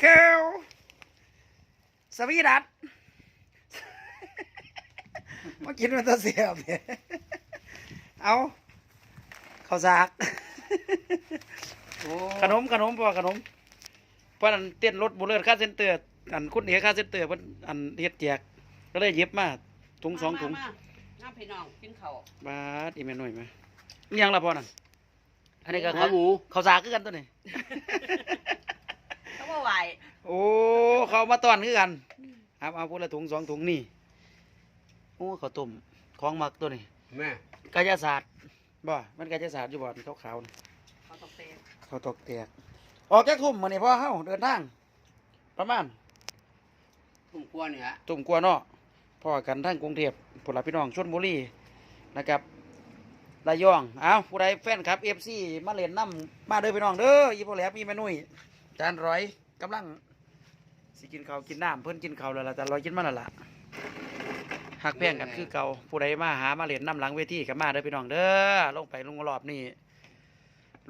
เคลสวีดัตมากินมันตัวเสียบเนี่ยเอาข้าวสากโอ้ขนมขนมพอขนมเพราะอันเต้นรถบุเรศค่าเซ็นเตอร์อันคุณเอ๋ค่าเซ็นเตอร์เพิ่นอันเฮ็ดแจกก็เลยหยิบมาถุงสองถุงมามาน้าพี่น้องกินข้าวบาดอีแม่น้อยมาอิหยังล่ะพ่อนั่นอันนี้ก็ขาข้าวหมูข้าวสากคือกันตัวนี้เขาว่าไหว โอ้เขามาต้อนคือกันเอาเอาพวกละถุงสองถุงนี่โอ้ข้าวต้มของหมักตัวนี้แม่กายศาสตร์บ่มันกายศาสตร์อยู่บ่อนขาวๆนี่เขาตกเตะเขาตกแตกออกจากทุ่มมื้อนี้พ่อเฮาเดินทาง ประมาณทุ่งกวนเนี่ยตุ่มกลัวเนาะพ่อกันทั้งกรุงเทพผลพี่น้องชลบุรีนะครับระยองเอาผู้ใดแฟนครับเอฟซีมาเล่นน้ำมาเด้อพี่น้องเด้ออีพ่อแหลมมีแม่นุ่ยจานร้อยกำลัง สิกินข้าวกินน้ำเพิ่นกินข้าวแล้วล่ะจานร้อยกินมาแล้วล่ะหักแพงกันคือเก่าผู้ใดมาหามาเล่นน้ำหลังเวทีกับมาเด้อพี่น้องเด้อลงไปลงรอบนี้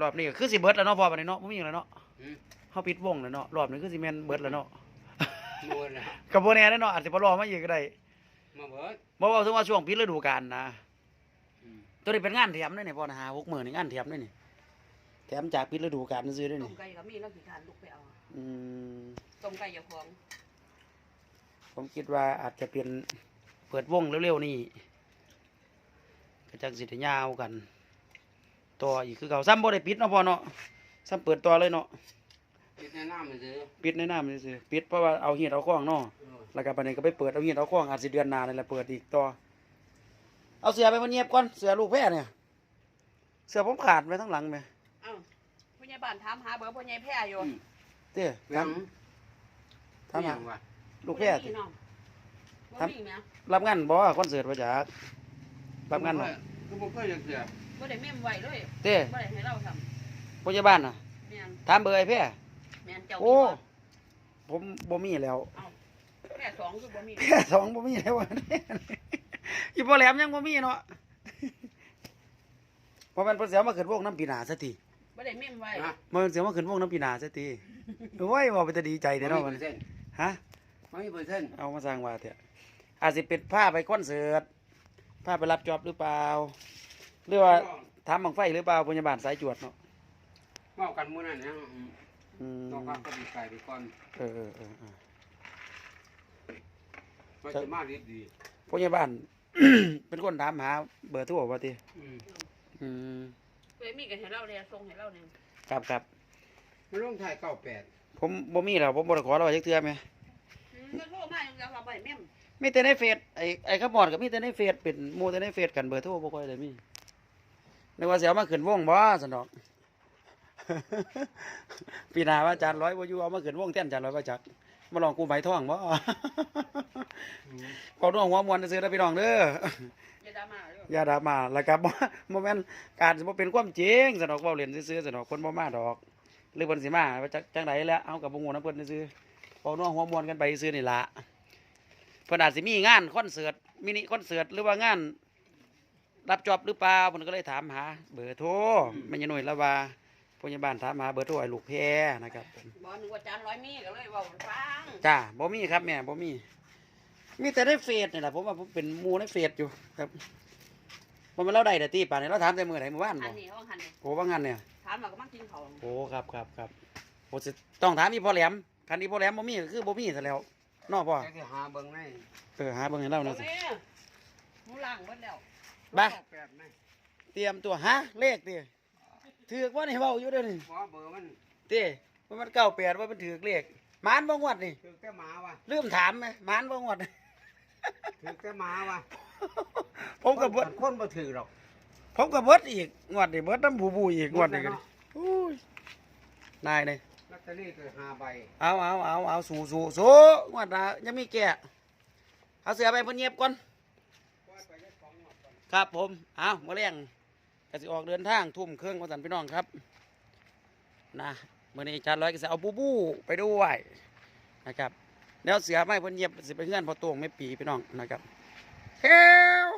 รอบนี้ก็คือสิเบิดแล้วเนาะพ่อบัดนี้เนาะบ่มีแล้วเนาะอืมเฮาปิดวงแล้วเนาะรอบนี้คือสิแม่นเบิดแล้วเนาะมวนนะกับโบแน่แน่เนาะอาจจะบ่รอมาอีกก็ได้มาเบิดบ่เว้าถึงว่าช่วงปิดฤดูกาลนะอืมตัวนี้เป็นงานแถมด้วยนี่พ่อนะหาหกหมื่นนี่งานแถมด้วยนี่แถมจากปิดฤดูกาลซื้อด้วยต้นี่มไก่ก็มีแล้วกี่ทานลูกไปเอา อืมต้มไก่อย่าพองผมคิดว่าอาจจะเป็นเปิดวงเร็วๆนี่ก็จักสิได้ยาวกัน ต่ออีกคือเก่าซ้ำบ่ได้ปิดเนาะพ่อเนาะซ้ำเปิดต่อเลยเนาะคิดแนะนำมันซื้อปิดในน้ำซื่อๆปิดเพราะว่าเอาเหียดเอาข้องเนาะเออแล้วก็บัดนี้ก็ไปเปิดเอาเหียดเอาข้องอาจสิเดือนหน้านี่แหละเปิดอีกต่อเอาเสือไปมันเงียบก่อนเสือลูกแพ้เนี่ยเสือผมขาดไปทั้งหลังไหมเอ้าผู้ใหญ่บ้านถามหาเบอร์ผู้ใหญ่แพ้อยู่ เต้ทยังำทำยัหางวะลูกแพ้บ่ติมีน้องบ่ครับมีแม่รับงานบ่คอนเสิร์ตมาจากรับงานบ่คือบ่เคยจะเสียบ่ได้เมมไว้เลยเต้บ่ได้ให้เราทพยาบาลน่ะำแม่นถามเบอร์ไอ้แพ้แม่นเจ้าโอ้มีบ่ผมบ่มีแล้วแพ้สองคือบ่มีแพ้สองบ่มีแล้ววะอีพ่อแหลมยังบ่มีเนาะเพราะมันเพิ่นเสียมาขึ้นวงน้ำปีหนาซะที บ่ได้เมมไว้นะมันเสียมาขึ้นวงน้ำปีหนาซะทีโอ้ยว่าเป็นตาดีใจไม่เด้อมีเนาะเปมัอนร์เซ็นต์ฮะไม่มีเปอร์เซ็นต์เอามาสร้างว่าเถอะอาจสิเป็นผ้าไปคอนเสิร์ตผ้าไปรับจอบหรือเปล่า หรือว่าทำบังไฟหรือเปล่าพยาบาลสายจวดเนาะเมากันมื้อนั้นนะอืมอืมต้องพักก็ดีไก่ไปก่อนเออเออเออเออมันจะมาดีดีพยาบาลเป็นคนถามหาเบอร์โทรว่าติอืมอืม เคยมีกันให้เราเลยส่งให้เราเนี่ยครับครับมันลงท้ายเก้าแปดผมบ่มีแล้วผมบ่ได้ขอเราจักเทื่อไหมอืมก็โทรมาอย่างเดียวเราบ่ได้เมมมีแต่ในเฟซไอ้ไอ้ขมอดก็มีแต่ในเฟซเป็นหมู่แต่ในเฟซกันเบอร์โทรบ่ค่อยได้มีนึกว่าสิเอามาขึ้นวงบ่ซั่นดอก ปีหน้าว่าอาจารย์ร้อยบ่อยู่เอามาขึ้นวงแทนอาจารย์ร้อยว่าจัก มาลองกูไหมท้องบ่ขอน้องหัวมวนซื้อๆนะพี่น้องเด้ออย่าดราม่าเด้ออย่าด่ามาแล้วก็บ่บ่แม่นการสิบ่เป็นความจริงสนอกเว้าเล่นซื่อๆสนอกคนบ่มาดอกหรือเพิ่นสิมาว่าจักจังไดแหล้วเอากับบ่ฮู้นะเพิ่นซื่อๆเว้าน้องหัวมวนกันไปซื่อนี่ล่ะเพิ่นอาจสิมีงานคอนเสิร์ตมินิคอนเสิร์ตหรือว่างานรับจอบหรือเปล่าเพิ่นก็เลยถามหา เบอร์โทรแม่ยายหน่วยละว่า พยาบาลถามหาเบอร์โทรไอ้ลูกแพรนะครับบอกนึกว่าจานร้อยมีก็เลยเว่าฟังจ้าบ่มีครับแม่บ่มี มีแต่ในเฟซนี่แหละผมว่าผมเป็นหมูในเฟซอยู่ครับผมเป็นเราได้แต่ตีป่านนี้เราถามแต่มือไหนมือว่านอับ่นนี้ห้องหันนี่โอ้ว่างั้นเนี่ย ถามมาก็มักกินเขาวโอ้ครับครับครับโอ้สิต้องถามอีพ่อแหลมคันอีพ่อแหลมบ่มีก็คือบ่มีซะแล้วเนอพ่อแค่ที่หาเบิ่งในเออหาเบิ่งให้เราเอาหน่อยสิแม่หมูล่างเบิดแล้วบ้าเก้แปดในเตรียมตัวฮะเลขติ ถือกว่านี่เว้าอยู่เด้อนี่บ่เบอร์มันเต้ว่ามันเก้าแปดว่ามันถือกเลขหมานบ่งวดนี่ถือแต่หมาว่ะลืมถามไหมหมานบ่งวด ถือแต่หมาว่ะผมก็เบิดคนบ่ถือหรอกผมก็เบิดอีกงวดนี่เบิดน้ำบูบูอีกงวดนี่ก็เนาะอุ้ยนายเลยลอตเตอรี่ก็ห้าใบเอาเอาเอาเอาสู้สู้สู้งวดหนะยังมีแก่เอาเสือไปเพิ่นเงียบก่อนครับผมเอาเมื่อเลี้ยง ก็สิออกเดินทางทุ่มเครื่องมาสันพี่น้องครับนะเมื่อนี้จารย์ร้อยก็จะเอาบูบูไปด้วยนะครับแล้วเสือไม่พิ่นเงียบสิไปเงื่อนพอตวงไม่ปีพี่น้องนะครับเฮล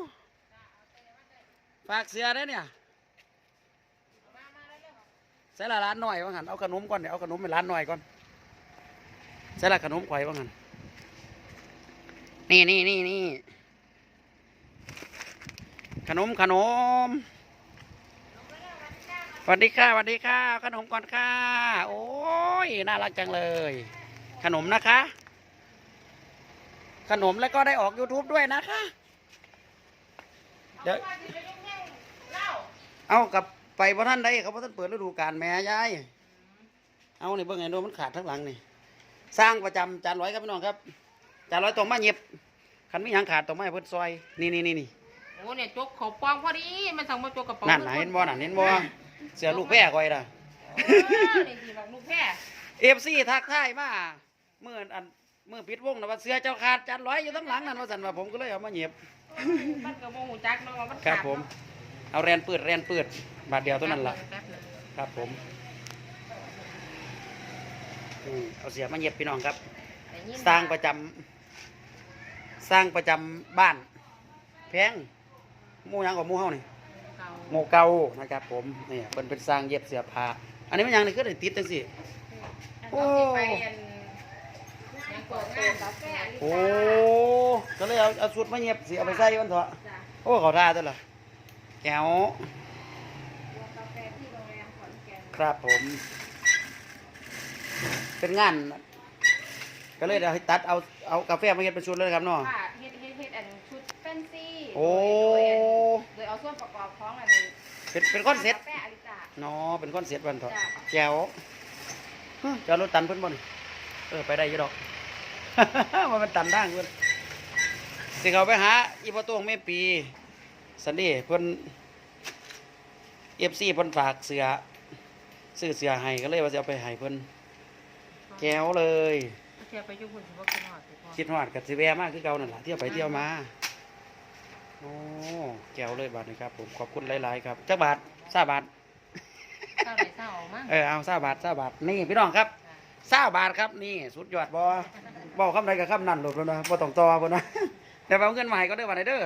ฝากเสือได้เนี่ยใส่ละร้านหน่อยว่าหันเอาขนมก่อนเดี๋ยวเอาขนมไปร้านหน่อยก่อนใส่ละขนมข่ว่างั้นนี่นี่นี่นี่ขนมขนม สวัสดีค่ะสวัสดีค่ะ ขนมก่อนค่ะ โอ้ยน่ารักจังเลย ขนมนะคะ ขนมแล้วก็ได้ออก YouTube ด้วยนะคะเดี๋ยวเอากลับไปพระท่านได้เขาพระท่านเปิดฤดูกาลแม่ยายเอานี่เบิ่งไงโน้มันขาดทั้งหลังนี่สร้างประจำจานร้อยครับพี่น้องครับจานร้อยตรงมาเย็บคันมีหยังขาดตรงมาให้เพิ่นซอยนี่นี่นี่นี่โอ้เนี่ยจกเขาปองพอดีมันสั่งมาจกกระเป๋านั่นน่ะเห็นบ่นั่นเห็นบ่ เสือลูกแพร่ก่อยน่ะเออนี่สิบอกลูกแพ้เอฟซีทักทายมาเมื่ออันเมื่อปิดวงนะว่าเสือเจ้าขาดจานร้อยอยู่ทั้งหลังนั่นว่าสันว่าผมก็เลยเอามาเย็บมันก็บ่ฮู้จักเนาะว่ามันครับขาดผม เอาแรนปืดแรนปืดบาทเดียวเท่านั้นล่ะแป๊บนึงครับผมอืมเอาเสียมาเย็บพี่น้องครับได้ยินสร้างประจำสร้างประจำบ้าน แพงหมู่หยังกับหมู่เฮานี่ เก่าหมู่เก่านะครับผมนี่เพิ่นเป็นสร้างเย็บเสื้อผ้าอันนี้มันหยังนี่คือได้ติดจังซี่โอ้โอ้ไปอันยังกดงานกาแฟโอ้ก็เลยเอาเอาชุดมาเย็บสิเอาไปใส่มันเถอะจ้ะโอ้เขาท่าตัวละแก้วกาแฟที่โรงแรมขอนแก่นครับผม เป็นงานก็เลยเดี๋ยวให้ตัดเอาเอากาแฟมาเย็บเป็นชุดเลยครับเนาะค่ะเฮ็ดเฮ็ดเฮ็ดอันชุดแฟนซีโอ้ โดยโดยเอาส่วนประกอบของอันนี้เป็นเป็นคอนเซ็ปต์กาแฟอลิตา เนาะเป็นคอนเซ็ปต์วันเถอะจ้ะแก้วฮะจะเอารถตันเพิ่นบ่นี่เออไปได้อยู่ดอก ว่ามันตันด่างเพิ่นสิเขาไปหาอีพ่อตวงแม่ปีสันดีเพิ่นเอฟซีเพิ่นฝากเสือซื้อเสือให้ก็เลยว่าจะเอาไปให้เพิ่นแก้วเลยเสียไปอยู่พุ่นสิบ่คิดฮอดสิพ่อคิดฮอดกับสิแวะมากคือเก่านั่นล่ะเที่ยวไปเที่ยวมา โอ้แก้วเลยบาทนี้ครับผมขอบคุณหลายๆครับจักบาทซาบาทเศร้าได้เศร้าเอามั้งเออเอาซาบาทซาบาทนี่พี่น้องครับซาบาทครับนี่สุดยอดบ่บอกคำใดกับคำนั้นหลบแล้วนะบ่ต้องต่อบ่นะแต่ว่าเอาเงินมาให้ก็ได้อวันเด้อ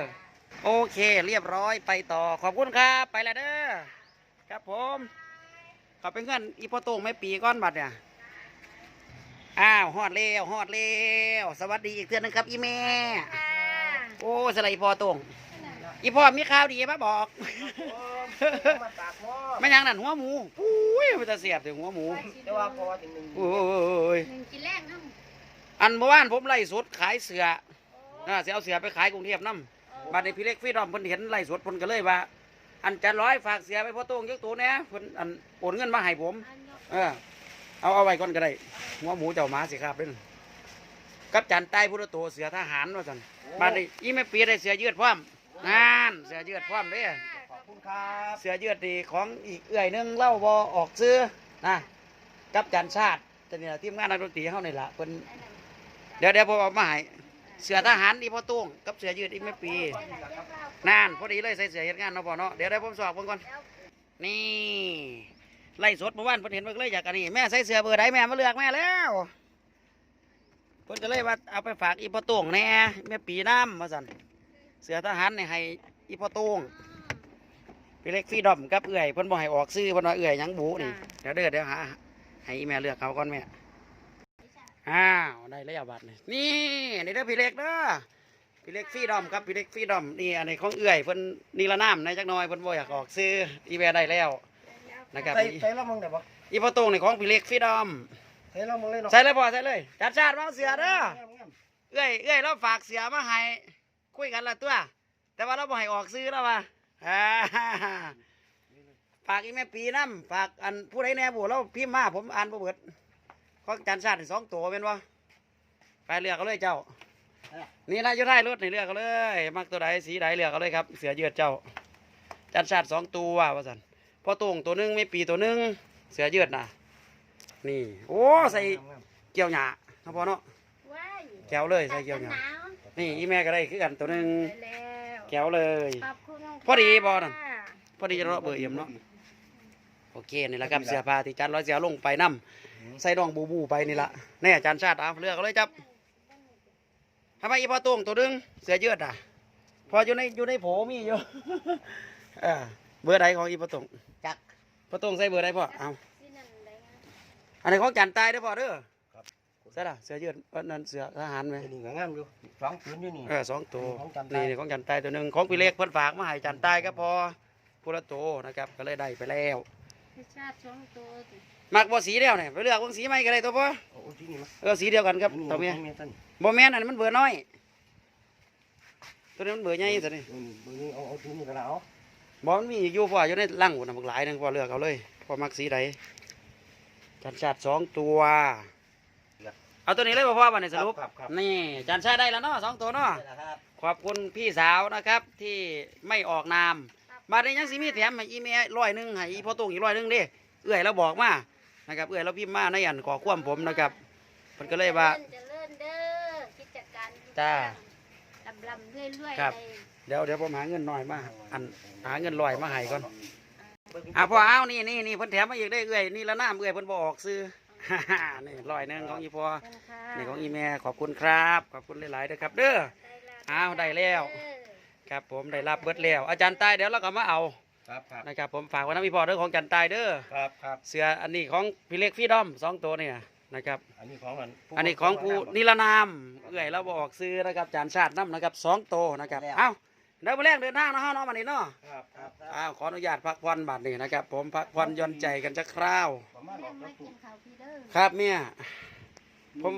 โอเคเรียบร้อยไปต่อขอบคุณครับไปแล้วเด้อครับผมขอเป็นเงินอีพ่อโต้งไม่ปีก้อนบัตรเนี่ยอ้าวฮอดเร็วฮอดเร็วสวัสดีอีกเทื่อนึงครับอีแม่ โอ้สไลด์อีพ่อโต้ง อีพ่อมีข่าวดีมาบอกมาปากหม้อไม่ยังนั่นหัวหมูอุ้ยมันจะเสียบถึงหัวหมูแต่ว่าพอถึงหนึ่งโอ้ยหนึ่งกินแรกน้อันเมื่อวานผมไล่สดขายเสือน่าเสียเอาเสือไปขายกรุงเทพน้ำบัดนี้พี่เล็กพี่ดอมเพิ่นเห็นไล่สดเพิ่นก็เลยว่า อันจะร้อยฝากเสือไปพ่อโต้งยกตัวแหน่เพิ่นอันโอนเงินมาให้ผมำอันยกเออ เอาเอาไว้ก่อนก็ได้หัวหมูเจ้าหมาสิครับเด้นกับจันใต้พุทธโตเสือทหารว่าซั่นบัดนี้อีแม่ปีได้เสือยืดพร้อม งานเสือยืดพร้อมเด้ขอบคุณครับเสือยืดดีของอีกเอื่อยหนึงเล่าบอออกซื้อนะกับจันชาติจะเนี่ยทีมงานนักดนตรีเฮานี่ล่ะเพิ่นเดี๋ยวเดี๋ยวผมเอามาให้เสือทหารอีพ่อตุ้งกับเสือยืดอีกไม่ปีนานพอดีเลยใส่เสือเฮ็ดงานเนาะพ่อเนาะเดี๋ยวเดี๋ยวผมสอบเพิ่นก่อนนี่ไล่สดเมื่อวานเพิ่นเห็นเพิ่นก็เลยอยากกันนี่แม่ใส่เสือเบอร์ใดแม่มาเลือกแม่แล้วเพิ่นก็เลยว่าเอาไปฝากอีพ่อตุ้งแน่แม่ปีน้ำมาสั่น เสือทหารนี่ให้อีพ่อตุ้งพี่เล็กฟรีดอมกับเอื่อยเพิ่นบ่ให้ออกซื้อเพิ่นว่าเอื่อยหยังบูนี่เดี๋ยวเด้อเดี๋ยวหาให้อีแม่เลือกเขาก่อนแม่อ้าวได้แล้วบัตรนี่นี่นี่เด้อพี่เล็กเด้อพี่เล็กฟรีดอมครับพี่เล็กฟรีดอมนี่อันนี้ของเอื่อยเพิ่นนิรนามในจักหน่อยเพิ่นบ่อยากออกซื้ออีแม่ได้แล้วนะครับใส่ใส่ละมึงได้ปะอีพ่อโตงนี่ของพี่เล็กฟรีดอมใส่ละมึงเลยเนาะใส่เลยพ่อใส่เลยจัดชาติมาเอาเสือเด้อเอื่อยเอื่อยเราฝากเสือมาให้ คุยกันละตัว แต่ว่าเราบ่ให้ออกซื้อแล้วว่ะอ่าฝากอีแม่ปีน้ำฝากอันผู้ใดแหน่บุเราพิมพ์มาผมอ่านบ่เบิดของจันทร์ชาติสองตัวเป็นวะไปเลือกเอาเลยเจ้า นี่นะอยู่ท้ายรถนี่เลือกเอาเลย มักตัวใดสีใดเลือกเอาเลยครับ เสือเยือดเจ้าจันทร์ชาติสองตัวว่าสันพอตรงตัวหนึงไม่ปีตัวหนึงเสือเยือดน่ะ นี่ โอ้ใส่เกี่ยวหยาครับพอเนาะว้ายแก้วเลยใส่เกี่ยวหยาห นาวนี่อีแม่ก็ได้คือกันตัวหนึงไปแล้วแก้วเลย ขอบคุณพอดีบ่นั่นค่ะพอดีจะเลาะเบอร์เอี่ยมเนาะโอเคนี่แหละครับเสื้อผ้าที่จันร้อยเสียลงไปนํใส่ดองบูบูไปนี่ละแน่จันชาติเอาเลือกเอาเลยจับทำไมอีพอตวงตัวดึงเสือยืดอะ พออยู่ในอยู่ในโผมีอยู่ เออเบอร์ใดของอีพอตวงจักพอตวงใส่เบอร์ใดพ่อเอาที่นั่นได้ไงอันนี้ของจันตายเด้อพ่อเด้อ ช่ล่ะเสือยืดเอันนั้นเสือทหารไหมไอ้นี่ก็งามอยู่สองผืนอยู่นี่เออสองตัวของจันทรายนี่ของจันทรายตัวหนึ่งของพี่เล็กเพิ่นฝากมาให้จันทรายก็พอพุละตัวนะครับก็เลยได้ไปแล้วพิชาติสองตัวสิมักบ่สีเดียวเนี่ยไปเลือกวงสีใหม่ก็ได้ตัวพ่อโอ้ที่นี่มั้ยเออสีเดียวกันครับตัวเมียเมียตันบ่แม่นอันนมันเบื่อน้อย ตัวนี้มันเบื่อใหญ่ตัวนี้อืมเบอร์นี้เอาเอาที่นี่ก็แล้วเอาบ่มันมีอยู่พ่ออยู่ในลังพุ่นน่ะบักหลายหนึงพ่อเลือกเอาเลยพ่อมักสีใดจันชาติสองตัว เอาตัวนี้เลยบ่พ่อบัดนี้สรุปครับครับนี่จันชาติได้แล้วเนาะสองตัวเนาะได้แล้วครับ ขอบคุณพี่สาวนะครับที่ไม่ออกนามมาได้ยังสิมีแถมให้อีเมลร้อยหนึ่งให้อีพ่อตุ้งอีกร้อยหนึ่งเด้เอื้อยเราบอกมานะครับเอื้อยเราพิมพ์มาในอันก่อความผมนะครับมันก็เลยว่า เจริญเด้อกิจการจ้าลำลำเรื่อยเรื่อยครับ เลยเดี๋ยวเดี๋ยวผมหาเงินหน่อยมาอันหาเงินลอยมาให้ก่อนอะพอเอานี่นี่นี่เพิ่นแถมมาอีกได้เอื้อยนี่ละน้ำเอื้อยเพิ่นบออกซื้อ นี่ร้อยหนึ่งของอีพอขอบคุณค่ะนี่ของอีแม่ขอบคุณครับ ขอบคุณหลายๆเด้อครับ เด้ออ้าวได้แล้วเด้อครับผมได้รับเบิดแล้ว อาจารย์ใต้เดี๋ยวเราก็มาเอาครับครับนะครับผมฝากไว้นะพี่พอเรื่องของจันทายเด้อครับครับเสืออันนี้ของพี่เล็กพี่ดอมสองตัวเนี่ยนะครับอันนี้ของมันอันนี้ของผู้นิรนามเอื่อยเราบอกซื้อนะครับจานชาติน้ำนะครับสองตัวนะครับเอ้า เดี๋ยวมาแรกเดินทางนะฮะน้องมานี่เนาะครับครับครับอ้าวขออนุญาตพักผ่อนบัดนี้นะครับ ผมพักผ่อนหย่อนใจกันจะคราว ประมาณแม่ออกมาแล้วกินข้าวพี่เด้อครับเมียผม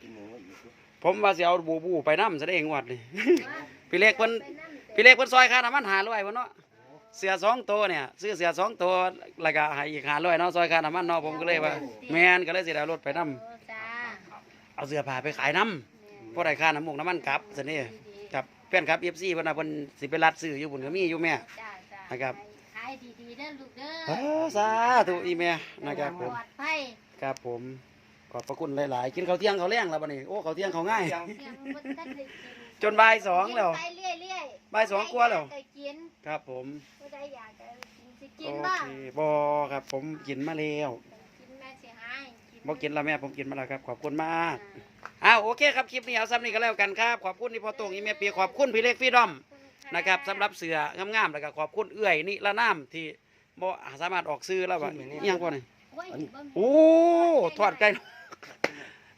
กินหมูไว้อีกอยู่ผมว่าสิเอาบูบูไปน้ำแสดงวัดนี่ พี่เล็กเพิ่นไปนั่งพี่เล็กเพิ่นซอยค่าน้ำมันหาร้อยพุ่นเนาะเสือสองตัวเนี่ยซื้อเสือสองตัวแล้วก็ให้อีกหาร้อยเนาะซอยค่าน้ำมันเนาะผมก็เลยว่าแมนก็เลยสิได้เอารถไปน้โอ้จ้าำเอาเสื้อผ้าไปขายน้ำพอได้ค่าน้ำมูกน้ำมันกลับสินี่ครับแฟนครับเอฟซีเพิ่นน่ะเพิ่นสิไปรัดซื้ออยู่บุญก็มีอยู่แม่ จ้าจ้านะครับ ขายดีๆเด้อลูกเด้อเออสาธุอีแม่นะครับผมปลอดภัยครับผมขอบพระคุณหลาย ๆ กินข้าวเที่ยงข้าวแรงแล้วบัดนี้โอ้ข้าวเที่ยงข้าวง่าย เสียงมันบ่ทันได้กินจนบ่ายสองแล้วไปเรื่อยๆบ่ายสองกว่าแล้วผู้ใดอยากจะกินครับผม ผู้ใดอยากจะกินสิกิโอนบ้างเคบ่ครับผมกินมาแล้วกินแม่สิหายบ่กินแล้วแม่ผมกินมาแล้วครับ ขอบคุณมากอ้าวโอเคครับคลิปนี้เอาซ้ำนี้ก็แล้วกันครับขอบคุณที่พ่อตรงอีแม่ปีขอบคุณพี่เล็กพี่ดอมนะครับสำหรับเสืองามๆแล้วก็ขอบคุณเอื้อยนี่ละน้ำที่บ่สามารถออกซื้อแล้วว่าอิหยังก่อนนี่โอ้ยบ่มีโอ้ทอดไก่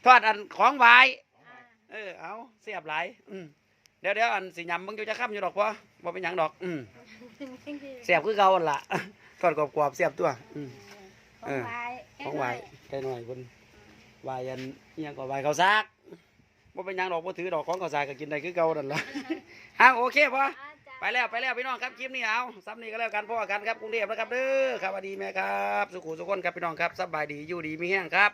ทอดอันของหวายอ่าเออเอาเสียบหลายอืมเดี๋ยวเดี๋ยวอันสิยำมึงอยู่จะค้ำอยู่ดอกพ่บ่เป็นหยังดอก อืมเสียบคือเก่าหั่นล่ะทอดกรอบๆเสียบตัว อืมของเออหวายของหวายไก่หน่อยคนหวายอันอิหยังก็หวายข้าวซากบ่เป็นหยังดอกบ่ถือดอกของข้าวซากก็กินได้คือเก่านั่นล่ะ อ้าวโอเคพ่ออ่าจ้ะไปแล้วไปแล้วพี่น้องครับคลิปนี้เอาซ้ำนี้ก็แล้วกันพ่อกันครับกรุงเทพนะครับเด้อครับสวัสดีแม่ครับ สุขุสุขคนครับพี่น้องครับสบายดีอยู่ดีมีแห้งครับ